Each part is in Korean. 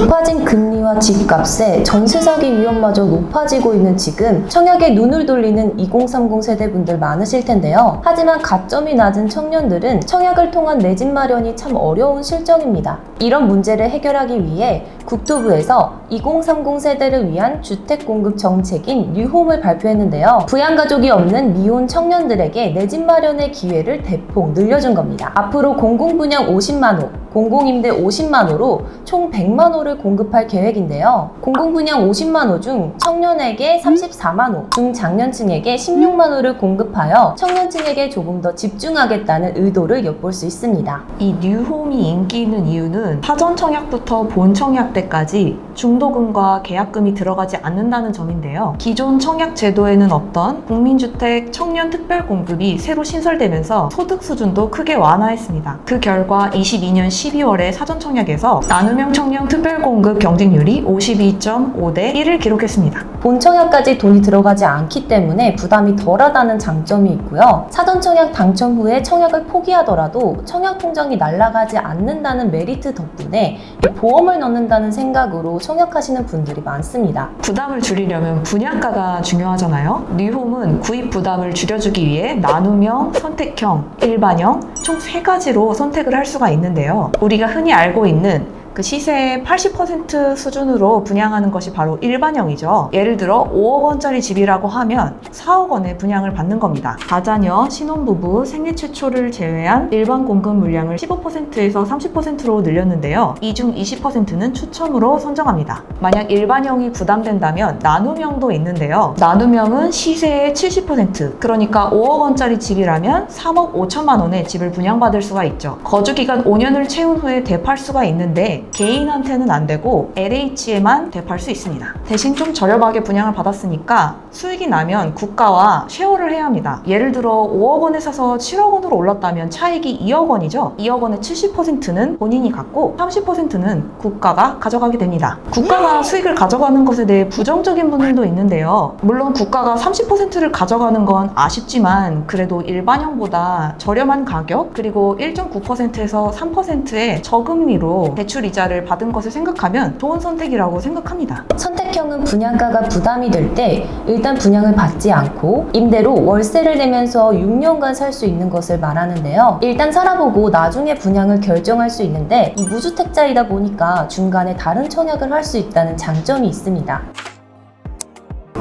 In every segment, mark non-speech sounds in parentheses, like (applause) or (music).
높아진 금리와 집값에 전세 사기 위험마저 높아지고 있는 지금 청약에 눈을 돌리는 2030 세대분들 많으실 텐데요. 하지만 가점이 낮은 청년들은 청약을 통한 내 집 마련이 참 어려운 실정입니다. 이런 문제를 해결하기 위해 국토부에서 2030 세대를 위한 주택 공급 정책인 뉴홈을 발표했는데요. 부양가족이 없는 미혼 청년들에게 내 집 마련의 기회를 대폭 늘려준 겁니다. 앞으로 공공분양 50만 호, 공공임대 50만 호로 총 100만 호를 공급할 계획인데요. 공공분양 50만 호 중 청년에게 34만 호, 중장년층에게 16만 호를 공급하여 청년층에게 조금 더 집중하겠다는 의도를 엿볼 수 있습니다. 이 뉴홈이 인기 있는 이유는 사전 청약부터 본 청약 때까지 중도금과 계약금이 들어가지 않는다는 점인데요. 기존 청약 제도에는 없던 국민주택 청년 특별 공급이 새로 신설되면서 소득 수준도 크게 완화했습니다. 그 결과 22년 12월에 사전 청약에서 나눔형 청년 특별 공급 경쟁률이 52.5대 1을 기록했습니다. 본 청약까지 돈이 들어가지 않기 때문에 부담이 덜하다는 장점이 있고요. 사전 청약 당첨 후에 청약을 포기하더라도 청약 통장이 날아가지 않는다는 메리트 덕분에 이 보험을 넣는다는 생각으로 청약하시는 분들이 많습니다. 부담을 줄이려면 분양가가 중요하잖아요. 뉴홈은 구입 부담을 줄여주기 위해 나눔형, 선택형, 일반형 총세 가지로 선택을 할 수가 있는데요. 우리가 흔히 알고 있는 그 시세의 80% 수준으로 분양하는 것이 바로 일반형이죠. 예를 들어 5억 원짜리 집이라고 하면 4억 원의 분양을 받는 겁니다. 다자녀, 신혼부부, 생애 최초를 제외한 일반 공급 물량을 15%에서 30%로 늘렸는데요. 이 중 20%는 추첨으로 선정합니다. 만약 일반형이 부담된다면 나눔형도 있는데요. 나눔형은 시세의 70% 그러니까 5억 원짜리 집이라면 3억 5천만 원의 집을 분양받을 수가 있죠. 거주 기간 5년을 채운 후에 대팔 수가 있는데 개인한테는 안 되고 LH에만 대팔 수 있습니다. 대신 좀 저렴하게 분양을 받았으니까 수익이 나면 국가와 쉐어를 해야 합니다. 예를 들어 5억 원에 사서 7억 원으로 올랐다면 차익이 2억 원이죠. 2억 원의 70%는 본인이 갖고 30%는 국가가 가져가게 됩니다. 국가가 수익을 가져가는 것에 대해 부정적인 분들도 있는데요. 물론 국가가 30%를 가져가는 건 아쉽지만 그래도 일반형보다 저렴한 가격 그리고 1.9%에서 3%의 저금리로 대출 이 자를 받은 것을 생각하면 좋은 선택이라고 생각합니다. 선택형은 분양가가 부담이 될 때 일단 분양을 받지 않고 임대로 월세를 내면서 6년간 살 수 있는 것을 말하는데요. 일단 살아보고 나중에 분양을 결정할 수 있는데 이 무주택자이다 보니까 중간에 다른 청약을 할 수 있다는 장점이 있습니다.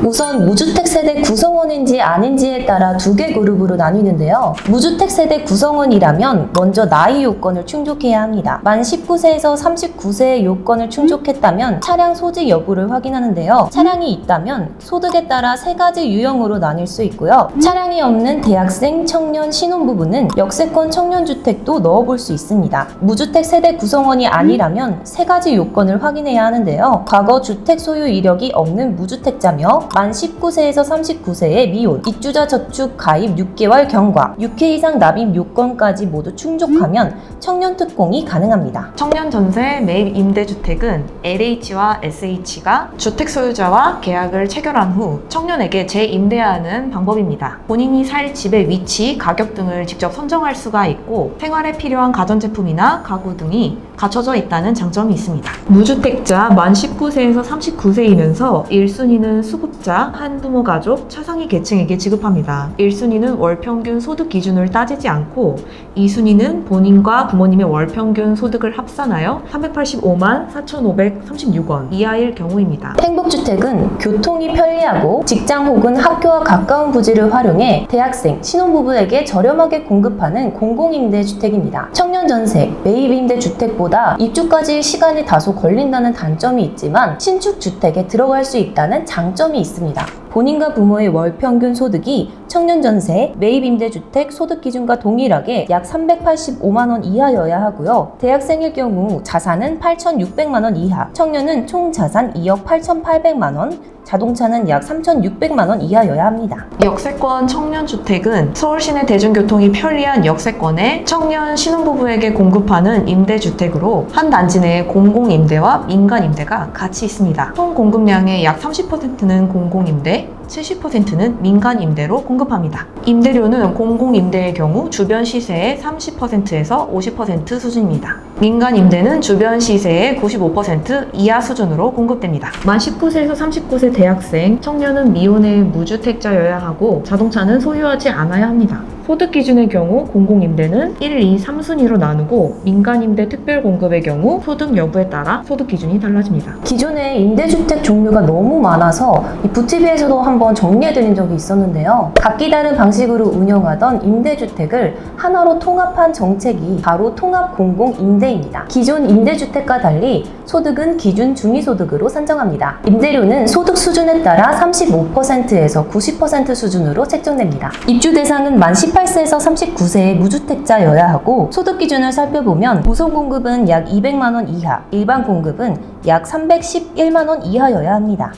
우선 무주택 세대 구성원인지 아닌지에 따라 두 개 그룹으로 나뉘는데요. 무주택 세대 구성원이라면 먼저 나이 요건을 충족해야 합니다. 만 19세에서 39세의 요건을 충족했다면 차량 소지 여부를 확인하는데요. 차량이 있다면 소득에 따라 세 가지 유형으로 나뉠 수 있고요. 차량이 없는 대학생, 청년, 신혼부부는 역세권 청년주택도 넣어볼 수 있습니다. 무주택 세대 구성원이 아니라면 세 가지 요건을 확인해야 하는데요. 과거 주택 소유 이력이 없는 무주택자며 만 19세에서 39세의 미혼, 입주자 저축 가입 6개월 경과, 6회 이상 납입 요건까지 모두 충족하면 청년 특공이 가능합니다. 청년 전세 매입 임대주택은 LH와 SH가 주택 소유자와 계약을 체결한 후 청년에게 재임대하는 방법입니다. 본인이 살 집의 위치, 가격 등을 직접 선정할 수가 있고 생활에 필요한 가전제품이나 가구 등이 갖춰져 있다는 장점이 있습니다. 무주택자 만 19세에서 39세이면서 1순위는 수급자, 한부모 가족, 차상위 계층에게 지급합니다. 1순위는 월평균 소득 기준을 따지지 않고 2순위는 본인과 부모님의 월평균 소득을 합산하여 385만 4,536원 이하일 경우입니다. 행복주택은 교통이 편리하고 직장 혹은 학교와 가까운 부지를 활용해 대학생, 신혼부부에게 저렴하게 공급하는 공공임대주택입니다. 청년 전세, 매입임대주택 보다 입주까지 시간이 다소 걸린다는 단점이 있지만 신축 주택에 들어갈 수 있다는 장점이 있습니다. 본인과 부모의 월 평균 소득이 청년전세, 매입임대주택 소득 기준과 동일하게 약 385만 원 이하여야 하고요. 대학생일 경우 자산은 8,600만 원 이하, 청년은 총 자산 2억 8,800만 원, 자동차는 약 3,600만 원 이하여야 합니다. 역세권 청년 주택은 서울 시내 대중교통이 편리한 역세권에 청년 신혼부부에게 공급하는 임대 주택으로 한 단지 내에 공공 임대와 민간 임대가 같이 있습니다. 총 공급량의 약 30%는 공공 임대, 70%는 민간 임대로 공급합니다. 임대료는 공공 임대의 경우 주변 시세의 30%에서 50% 수준입니다. 민간 임대는 주변 시세의 95% 이하 수준으로 공급됩니다. 만 19세에서 39세 대학생, 청년은 미혼의 무주택자여야 하고 자동차는 소유하지 않아야 합니다. 소득 기준의 경우 공공임대는 1, 2, 3순위로 나누고 민간임대 특별공급의 경우 소득 여부에 따라 소득 기준이 달라집니다. 기존에 임대주택 종류가 너무 많아서 이 부티비에서도 한번 정리해드린 적이 있었는데요. 각기 다른 방식으로 운영하던 임대주택을 하나로 통합한 정책이 바로 통합공공임대입니다. 기존 임대주택과 달리 소득은 기준 중위소득으로 산정합니다. 임대료는 소득 수준에 따라 35%에서 90% 수준으로 책정됩니다. 입주 대상은 만 18세에서 39세의 무주택자여야 하고 소득 기준을 살펴보면 우선 공급은 약 200만 원 이하, 일반 공급은 약 311만 원 이하여야 합니다.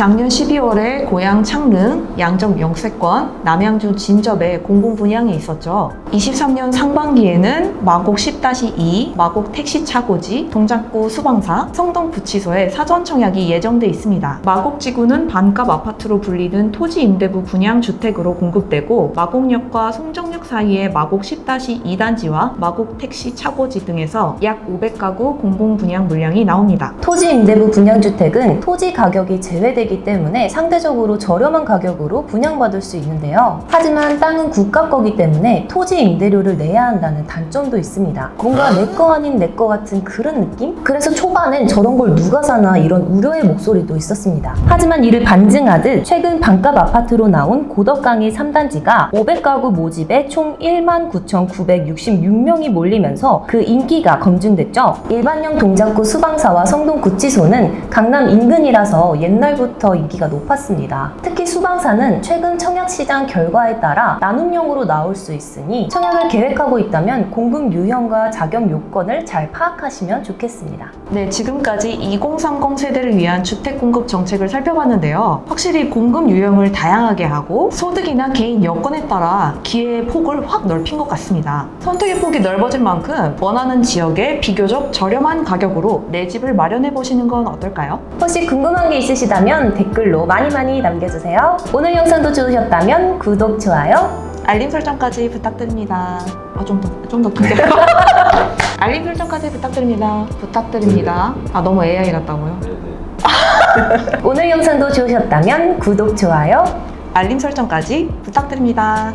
작년 12월에 고향 창릉, 양정 영세권, 남양주 진접에 공공 분양이 있었죠. 23년 상반기에는 마곡 10-2, 마곡 택시 차고지, 동작구 수방사, 성동 부치소에 사전 청약이 예정돼 있습니다. 마곡 지구는 반값 아파트로 불리는 토지 임대부 분양 주택으로 공급되고 마곡역과 송정역 사이에 마곡 10-2단지와 마곡 택시 차고지 등에서 약 500가구 공공 분양 물량이 나옵니다. 토지 임대부 분양주택은 토지 가격이 제외되기 때문에 상대적으로 저렴한 가격으로 분양받을 수 있는데요. 하지만 땅은 국가 거기 때문에 토지 임대료를 내야 한다는 단점도 있습니다. 뭔가 내 거 아닌 내 거 같은 그런 느낌? 그래서 초반엔 저런 걸 누가 사나 이런 우려의 목소리도 있었습니다. 하지만 이를 반증하듯 최근 반값 아파트로 나온 고덕강의 3단지가 500가구 모집에 총 19,966명이 몰리면서 그 인기가 검증됐죠. 일반형 동작구 수방사와 성동 구치소는 강남 인근이라서 옛날부터 인기가 높았습니다. 특히 수방사는 최근 청약시장 결과에 따라 나눔형으로 나올 수 있으니 청약을 계획하고 있다면 공급 유형과 자격 요건을 잘 파악하시면 좋겠습니다. 네, 지금까지 2030 세대를 위한 주택 공급 정책을 살펴봤는데요. 확실히 공급 유형을 다양하게 하고 소득이나 개인 여건에 따라 기회의 폭을 확 넓힌 것 같습니다. 선택의 폭이 넓어진 만큼 원하는 지역에 비교적 저렴한 가격으로 내 집을 마련해 보시는 건 어떨까요? 혹시 궁금한 게 있으시다면 댓글로 많이 많이 남겨주세요. 오늘 영상도 좋으셨다면 구독, 좋아요, 알림 설정까지 부탁드립니다. 아, 좀 더, 좀더 크게. (laughs) 알림 설정까지 부탁드립니다. 부탁드립니다. 아, 너무 AI 같다고요? 오늘 영상도 좋으셨다면 구독, 좋아요, 알림 설정까지 부탁드립니다.